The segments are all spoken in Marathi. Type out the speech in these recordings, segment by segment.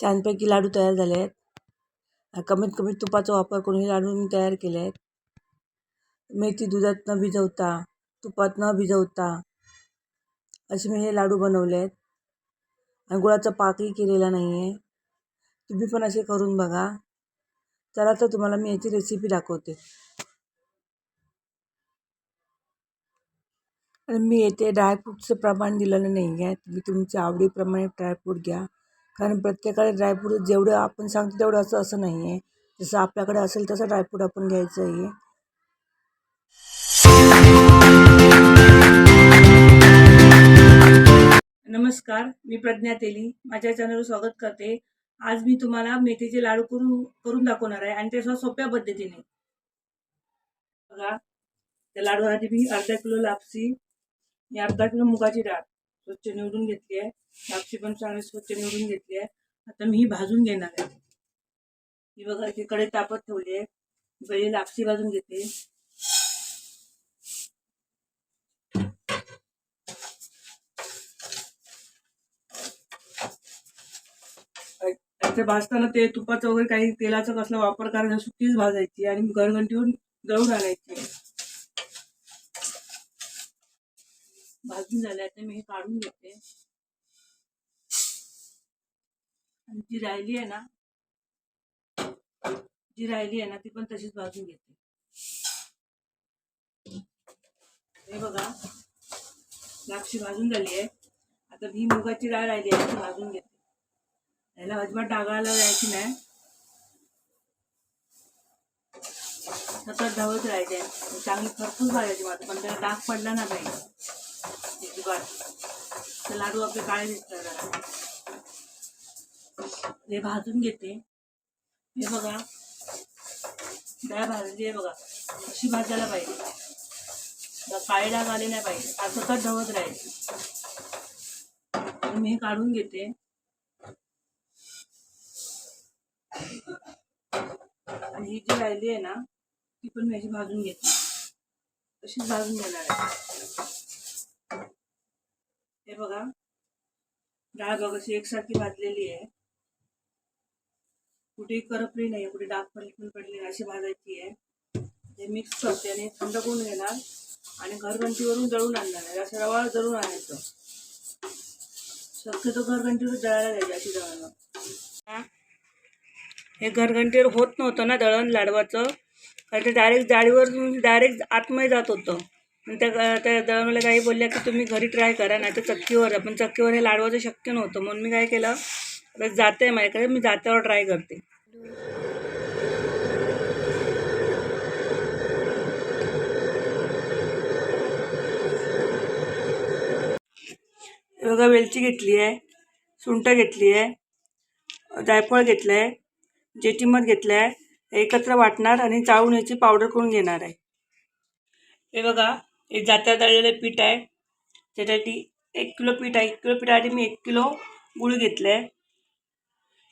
छानपैकी लाडू तयार झाले आहेत कमीत कमी तुपाचा वापर करून हे लाडू मी तयार केले आहेत मेथी दुधात न भिजवता तुपात न भिजवता असे मी हे लाडू बनवले आहेत आणि गुळाचा पाकही केलेला नाही आहे तुम्ही पण असे करून बघा. चला तर तुम्हाला मी याची रेसिपी दाखवते. आणि मी येथे ड्रायफ्रूटचं प्रमाण दिलेलं नाही आहे तुम्ही तुमच्या आवडीप्रमाणे ड्रायफ्रूट घ्या. कारण प्रत्येकाला ड्रायफ्रूट जेवढं आपण सांगतो तेवढं असं असं नाही आहे जसं आपल्याकडे असेल तसं ड्रायफ्रूट आपण घ्यायचं आहे नमस्कार मी प्रज्ञा तेली. माझ्या चॅनलवर स्वागत करते. आज मी तुम्हाला मेथीचे लाडू करून करून दाखवणार आहे आणि ते सोप्या पद्धतीने. बघा त्या लाडूसाठी मी अर्धा किलो लापसी आणि अर्धा किलो मुगाची डाळ. स्वच्छ निवडून घेतली आहे. लापशी पण चांगली स्वच्छ निवडून घेतली आहे. आता मी ही भाजून घेणार आहे. ही बघा इकडे कडे तापत ठेवली आहे. पहिले लापशी भाजून घेते. ते भाजताना ते तुपाचं वगैरे काही तेलाचा कसला वापर करायचा सुकीच भाजायची आणि गरगंटीहून दळून आणायची. भाजून झाल्या ते मी हे काढून घेते. आणि जी राहिली आहे ना जी राहिली आहे ना ती पण तशीच भाजून घेते. हे बघा द्राक्षी भाजून झाली आहे. आता ही मुगाची डाळ राहिली आहे ती भाजून घेते. याला अजिबात डागाळायला जायची नाही. सतत धावत राहायचे. चांगली खरपूस भाजायची माझं पण त्याला डाग पडला ना पाहिजे अजिबात ते लाडू आपले काळे दिसतात हे भाजून घेते. हे बघा. डाळ भाजली आहे बघा. अशी भाजायला पाहिजे. काळे डाग आले नाही पाहिजे. असं तर ढवत राहील. मी हे काढून घेते. आणि ही जी राहिली आहे ना ती पण मी अशी भाजून घेते. तशीच भाजून घेणार आहे. हे बघा. डाळ बघ अशी एकसारखी भाजलेली आहे. कुठेही करपली नाही कुठे डाग पडली पण पडली अशी भाजायची आहे. हे मिक्स करते आणि थंड करून घेणार आणि घरघंटीवरून जळून आणणार आहे. असं रवाळ जळून आणायचं. शक्यतो घरघंटीवर जळायला द्यायची अशी दळणं हे घरघंटीवर होत नव्हतं ना दळण लाडवाचं. कारण ते डायरेक्ट जाळीवर डायरेक्ट आतमध्ये जात होतं. आणि त्या त्या दळणवाल्या गाई बोलल्या की तुम्ही घरी ट्राय करा नाही तर चक्कीवर पण चक्कीवर हे लाडवाचं शक्य नव्हतं. म्हणून मी काय केलं तर जाते माझ्याकडे मी जात्यावर ट्राय करते. हे बघा वेलची घेतली आहे सुंठ घेतली आहे जायफळ घेतलं आहे जेटीमध घेतलं आहे एकत्र वाटणार आणि चाळून याची पावडर करून घेणार आहे? हे बघा एक जात्या दळलेलं पीठ आहे. त्याच्यासाठी एक किलो पीठ आहे. एक किलो पिठासाठी मी एक किलो गुळ घेतलं आहे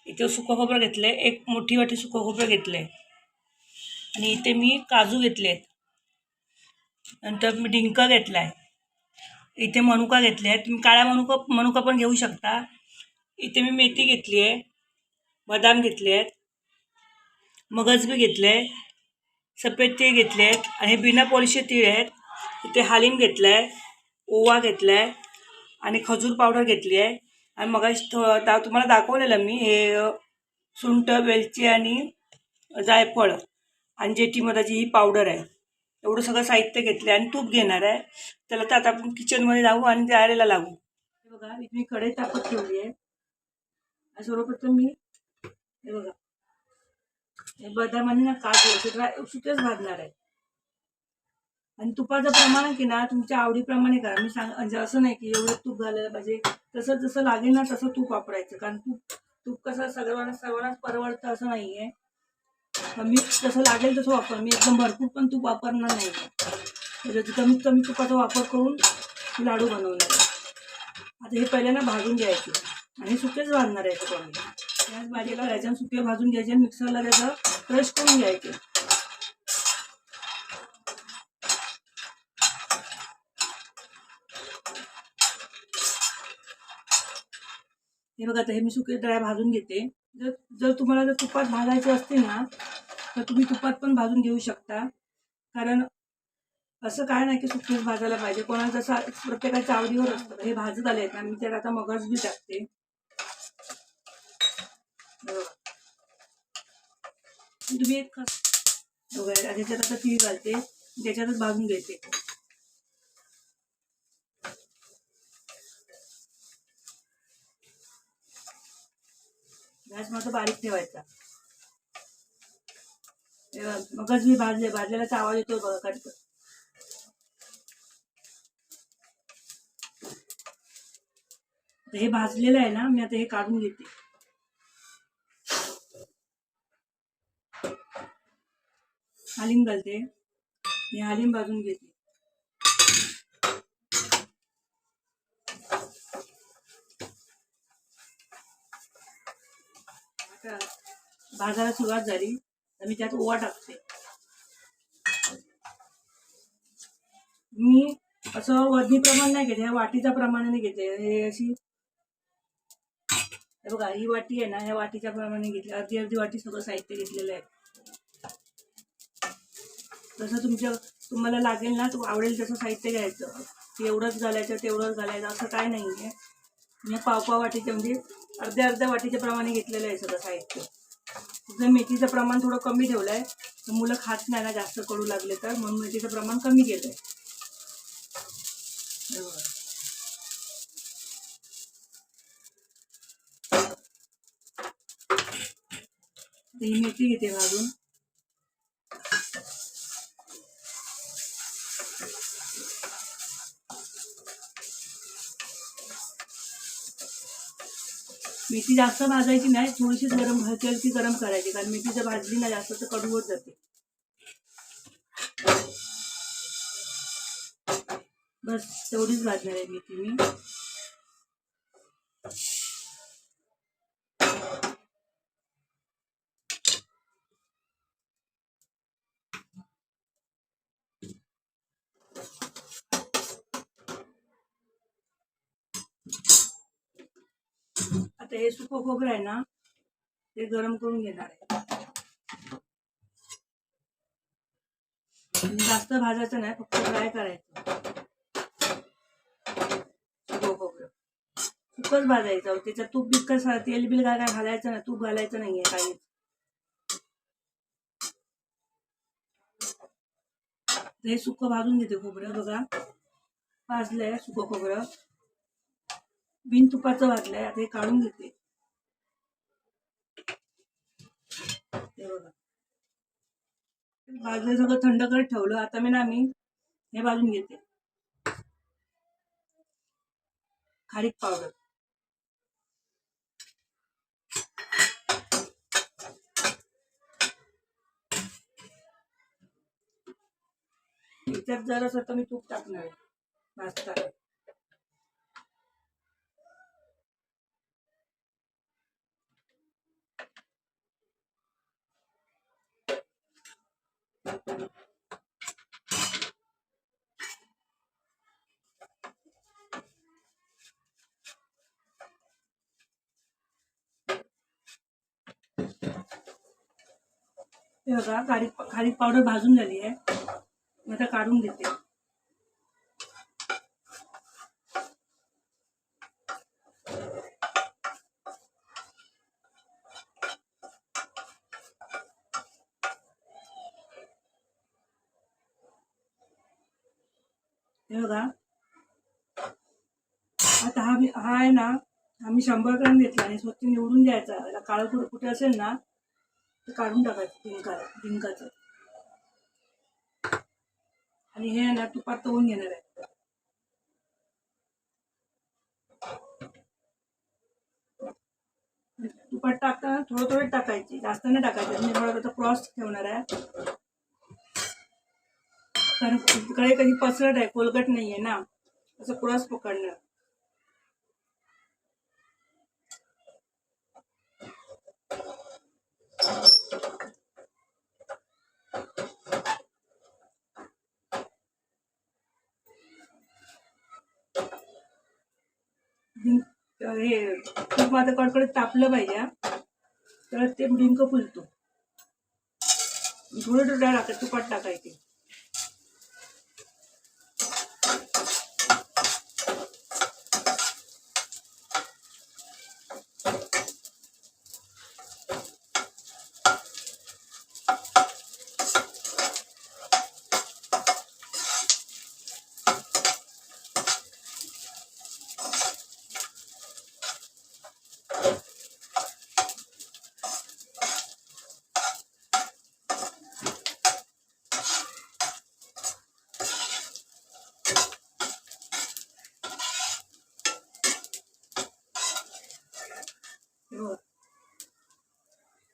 इथे सुकं खोबरं घेतलं आहे एक मोठी वाटी सुकं खोबरं घेतलं आहे आणि इथे मी काजू घेतले आहेत नंतर मी डिंक घेतला आहे इथे मनुका घेतले आहेत तुम्ही काळ्या मनुका मनुका पण घेऊ शकता. इथे मी मेथी घेतली आहे बदाम घेतले आहेत मगज बी घेतले आहे सफेद तीळ घेतले आहेत आणि हे बिना पॉलिशचे तीळ आहेत. इथे हालिम घेतला आहे ओवा घेतला आहे आणि खजूर पावडर घेतली आहे आणि मग तुम्हाला दाखवलेलं मी हे सुंठ वेलची आणि जायफळ आणि जेठी मधाची ही पावडर आहे. एवढं सगळं साहित्य घेतलं आहे आणि तूप घेणार आहे. त्याला तर आता आपण किचनमध्ये जाऊ आणि जायला लागू हे बघा इथे मी कढई तापत ठेवली आहे. आणि सर्वप्रथम मी हे बघा. हे बदाम आणि ना काजू सुद्धा सुटेच भाजणार आहे. आणि तुपाचं प्रमाण की ना तुमच्या आवडीप्रमाणे करा. मी सांग म्हणजे असं नाही की एवढं तूप घालायला पाहिजे. तसं जसं लागेल ना तसं तूप वापरायचं. कारण तूप तूप कसं सर्वांना सर्वांनाच परवडतं असं नाही आहे मी जसं लागेल तसं वापर मी एकदम भरपूर पण तूप वापरणार नाही. म्हणजे आहे कमीत कमी तुपाचा वापर करून लाडू बनवणार आता हे पहिल्यांदा भाजून घ्यायचे. आणि सुकेच भाजणार आहे ते पण त्याच भाजीला करायचं सुके भाजून घ्यायचे आणि मिक्सरला त्याचं क्रश करून घ्यायचे. हे बघा आता हे मी सुके ड्राय भाजून घेते. जर जर तुम्हाला जर तुपात भाजायचे असतील ना तर तुम्ही तुपात पण भाजून घेऊ शकता. कारण असं काय नाही की सुकेच भाजायला पाहिजे. कोणाला जसं प्रत्येकाच्या आवडीवर असतं. हे भाजत आले आहेत ना मी त्यात आता मगज बी टाकते. तुम्ही एक खस बघा त्याच्यात आता तीळ घालते त्याच्यातच भाजून घेते. गॅस माझा बारीक ठेवायचा. मगच मी भाजले भाजलेल्याचा आवाज येतो बघा कट. हे भाजलेलं आहे ना मी आता हे काढून घेते. हालीम घालते. मी हालीम भाजून घेते. भाजायला सुरुवात झाली तर मी त्यात ओवा टाकते. मी असं वजनी प्रमाण नाही घेते ह्या वाटीच्या प्रमाणाने घेते. हे अशी हे बघा ही वाटी आहे ना ह्या वाटीच्या प्रमाणे घेतली. अर्धी अर्धी वाटी सगळं साहित्य घेतलेलं आहे. जसं तुमच्या तुम्हाला लागेल ना तू आवडेल तसं साहित्य घ्यायचं. एवढंच घालायचं तेवढंच घालायचं असं काय नाही आहे मी पावपाव वाटीच्या म्हणजे अर्ध्या अर्ध्या वाटीच्या प्रमाणे घेतलेलं आहे सगळं साहित्य. जर मेथीचं प्रमाण थोडं कमी ठेवलं आहे तर मुलं खात नाही ना जास्त कडू लागले तर म्हणून मेथीचं प्रमाण कमी केलं आहे ही मेथी घेते भाजून. मेथी जास्त भाजायची नाही थोडीशीच गरम हलकी हलकी गरम करायची कारण मेथी जर भाजली ना जास्त तर कडू होत जाते. बस तेवढीच भाजणार आहे मेथी मी आता हे सुकं खोबरं आहे ना ते गरम करून घेणार आहे. जास्त भाजायचं नाही फक्त फ्राय करायचं. सुकं खोबरं. सुकच भाजायचं त्याच्यात तूप बिक कसं तेल बिल काय काय घालायचं ना तूप घालायचं नाहीये काही. हे सुकं भाजून घेते खोबरं बघा. भाजलंय सुकं खोबरं. बिन तुपाचं भाजलंय आता हे काढून घेते. हे बघा. भाजलं सगळं थंड करत ठेवलं. आता मी ना मी हे भाजून घेते. खारीक पावडर. त्यात जरासं आता मी तूप टाकणार आहे. भाजताना बघा खारीक खारीक पावडर भाजून झाली आहे. मी आता काढून घेते. हे बघा. आता हा हा आहे ना आम्ही शंभर ग्राम घेतला आणि स्वच्छ निवडून द्यायचा. याला काळं कुठे असेल ना ते काढून टाकायचं डिंका डिंकाचं आणि हे आहे ना तुपात तळून घेणार आहे. तुपात टाकताना थोडं थोडं टाकायची जास्त नाही टाकायची. मी थोडं त्याचा क्रॉस ठेवणार आहे. कारण तिकडे कधी पसरट आहे कोलगट नाही आहे ना. असं क्रॉस पकडणार डिंक तर हे तूप आता कडकडत तापलं पाहिजे तर ते डिंक फुलतो. थोडं थोडं टाकायचं तुपात टाकायचे.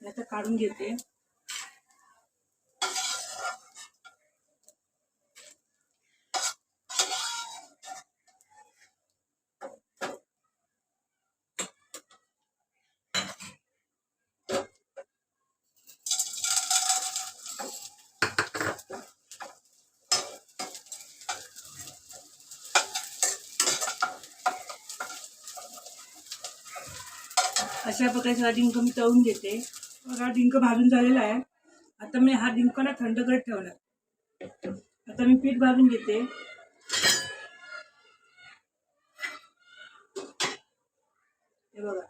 आता काढून घेते. अशा हा डिंक मी तळून घेते. बघा डिंक भाजून झालेला आहे. आता मी हा डिंक ना थंड करत ठेवला. आता मी पीठ भाजून घेते. हे बघा.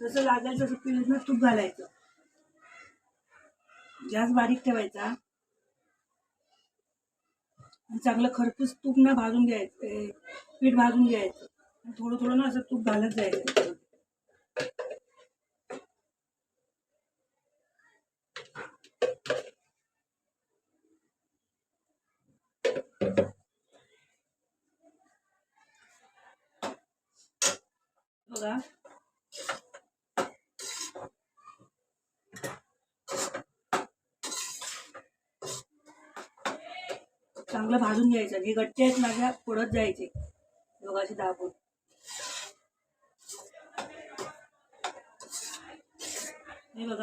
जसं लागेल तसं पीठ तूप घालायचं. गॅस बारीक ठेवायचा. आणि चांगलं खरपूस तूप ना भाजून घ्यायचं पीठ भाजून घ्यायचं. आणि थोडं थोडं ना असं तूप घालत जायचं. बघा. चांगलं भाजून घ्यायचं. जे गट्टे आहेत माझ्या फोडत जायचे. दोघांचे दाबून. हे बघा.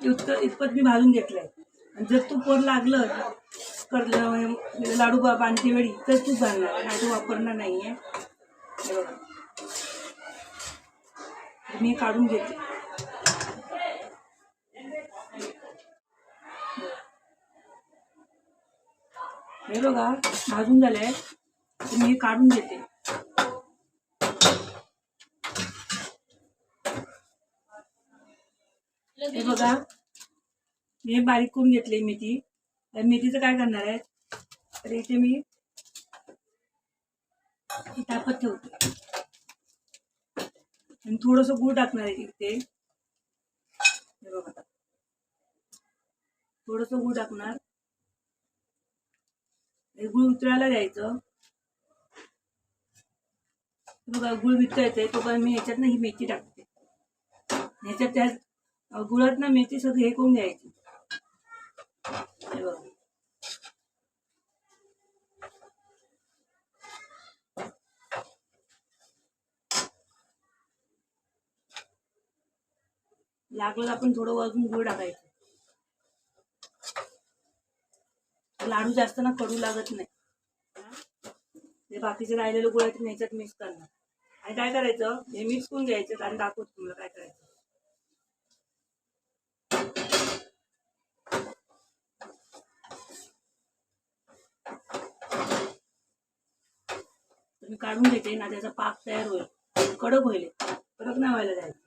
इतकं इतपत मी भाजून घेतलंय. आणि जर तूप वर लागलं करलं लाडू बा बांधते वेळी तर तूप घालणार नाही तो वापरणार नाहीये. बघा. मी काढून घेते. हे बघा भाजून झालं आहे मी काढून घेते. हे बघा मी हे बारीक करून घेतली मेथी. तर मेथीचं काय करणार आहे? तर इथे मी तापत ठेवते. आणि थोडंसं गूळ टाकणार आहे इथे. हे बघा. थोडंसं गूळ टाकणार. हे गुळ उतरायला द्यायचं. बघा गुळ विकता येते तो पण मी ह्याच्यात ना ही मेथी टाकते. ह्याच्यात त्या गुळात ना मेथी सगळी हे करून घ्यायची. हे बघा. लागलं आपण थोडं वरून गुळ टाकायचं. लाडू जास्त ना कडू लागत नाही. ते बाकीचे राहिलेलं गुळ आहे ह्याच्यात मिक्स करणार. आणि काय करायचं? हे मिक्स करून घ्यायचं आणि दाखवतो तुम्हाला काय करायचं. तुम्ही काढून घेते ना त्याचा पाक तयार होईल. कडक होईल. कडक नाही व्हायला जायचं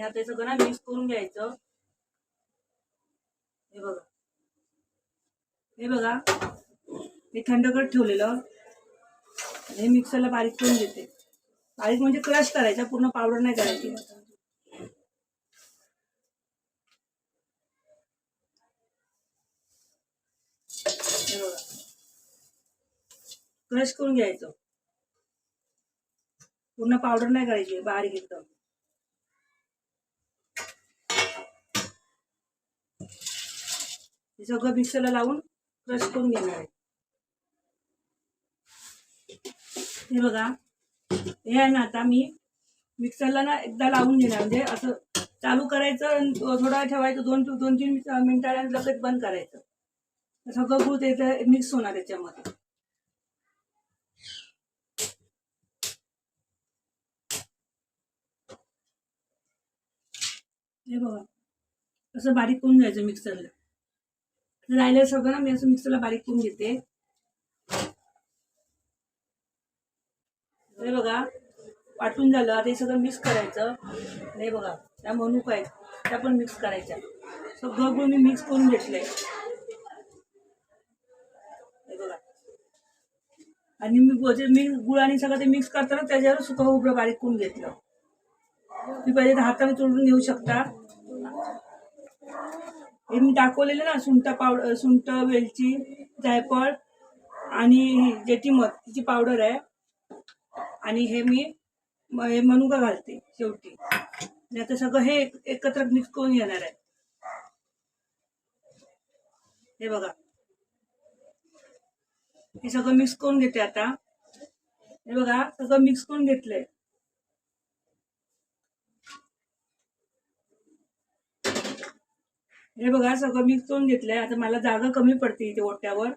हे आता सगळं ना मिक्स करून घ्यायचं. हे बघा. हे बघा. हे थंड ठेवलेलं. हे मिक्सरला बारीक करून घेते. बारीक म्हणजे क्रश करायचा पूर्ण पावडर नाही करायची. क्रश करून घ्यायचं. पूर्ण पावडर नाही करायची बारीक एकदम. हे सगळं मिक्सरला लावून क्रश करून घेणार आहे. हे बघा हे आहे ना आता मी मिक्सरला ना एकदा लावून घेणार. म्हणजे असं चालू करायचं थोडा ठेवायचं दोन दोन तीन मिनिटाला लगेच बंद करायचं. सगळं गुळ त्याचं मिक्स होणार त्याच्यामध्ये हे बघा असं बारीक करून घ्यायचं मिक्सरला. राहिलं सगळं ना मी असं मिक्सरला बारीक करून घेते. हे बघा वाटून झालं आता हे सगळं मिक्स करायचं. नाही हे बघा त्या मनुक आहेत त्या पण मिक्स करायच्या. सगळं पण मी मिक्स करून घेतलंय. हे बघा. आणि मी जे मी गुळ आणि सगळं ते मिक्स करताना त्याच्यावर सुकं उभं बारीक करून घेतलं. तुम्ही पहिले तर हाताने तोडून घेऊ शकता. हे मी दाखवलेलं ना सुंठ पावडर सुंठ वेलची जायफळ आणि जेटी मध तिची पावडर आहे. आणि हे मी हे मनुका घालते शेवटी. नाही आता सगळं हे एक- एकत्र मिक्स करून घेणार आहे. हे बघा. हे सगळं मिक्स करून घेते आता. हे बघा सगळं मिक्स करून घेतलंय. हे बघा सगळं मिक्स करून घेतलंय. आता मला जागा कमी पडते इथे ओट्यावर.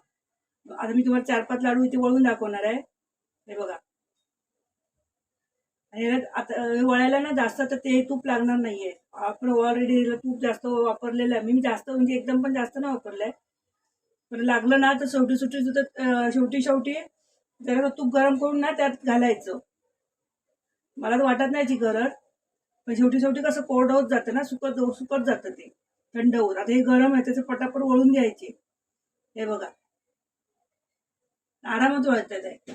आता मी तुम्हाला चार पाच लाडू इथे वळून दाखवणार आहे. हे बघा. आणि आता वळायला ना जास्त तर ते तूप लागणार नाहीये. आपण ऑलरेडी तूप जास्त वापरलेलं आहे. मी जास्त म्हणजे एकदम पण जास्त नाही वापरलंय. पण लागलं ना तर शेवटी सुटी सुद्धा शेवटी शेवटी जरा तूप गरम करून ना त्यात घालायचं. मला तर वाटत नाही ती गरज पण शेवटी शेवटी कसं कोरडं होत जातं ना सुकत सुकत जातं ते. थंड होत आता हे गरम आहे त्याचं पटापट वळून घ्यायचे. हे बघा. आरामात वळतात आहे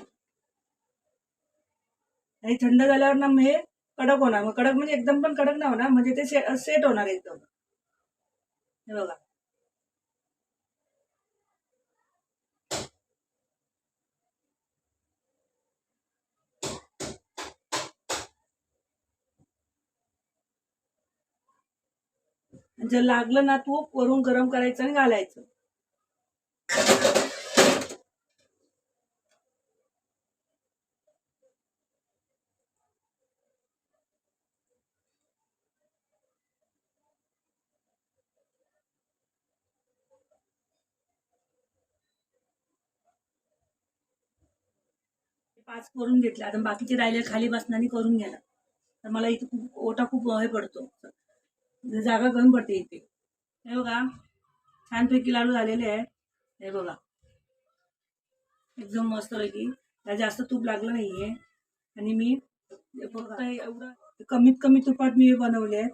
आणि थंड झाल्यावर ना हे कडक होणार. मग कडक म्हणजे एकदम पण कडक नाही होणार. म्हणजे ते सेट होणार एकदम. हे बघा. जर लागलं ना तूप वरून गरम करायचं आणि घालायचं. पाच करून घेतला. आता बाकीचे राहिले खाली बसण्याने करून घेणार तर मला इथे खूप ओटा खूप हे पडतो. जागा कमी पडते इथे. हे बघा छानपैकी लाडू झालेले आहे हे बघा. एकदम मस्तपैकी. त्याला जास्त तूप लागलं नाहीये. आणि मी फक्त एवढं कमीत कमी तुपात मी बनवले आहेत.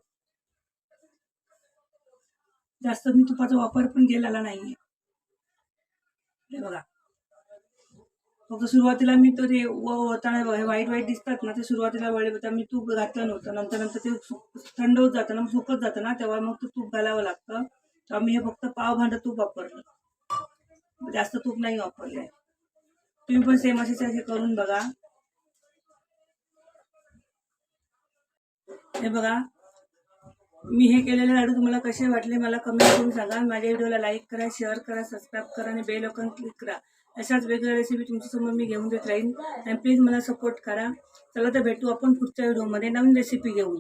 जास्त मी तुपाचा वापर पण केलेला नाहीये. हे बघा. फक्त सुरुवातीला मी तर हे व- वाईट वाईट दिसतात ना ते सुरुवातीला वळे मी तूप घातलं नव्हतं. नंतर नंतर ते सु- थंड होत जातं ना सुकत जातं ना तेव्हा मग ते तूप घालावं लागतं. तेव्हा मी हे फक्त पाव भांड तूप वापरलं. जास्त तूप नाही वापरले. तुम्ही पण सेम असेच असे करून बघा. हे बघा. मी हे केलेले लाडू तुम्हाला कसे वाटले मला कमेंट करून सांगा. माझ्या व्हिडिओला लाईक करा शेअर करा सबस्क्राईब करा आणि बेल आयकॉन क्लिक करा. अशाच वेगवेगळ्या रेसिपी तुमच्यासमोर मी घेऊन देत राहीन. आणि प्लीज मला सपोर्ट करा. चला तर भेटू आपण पुढच्या व्हिडिओमध्ये नवीन रेसिपी घेऊन.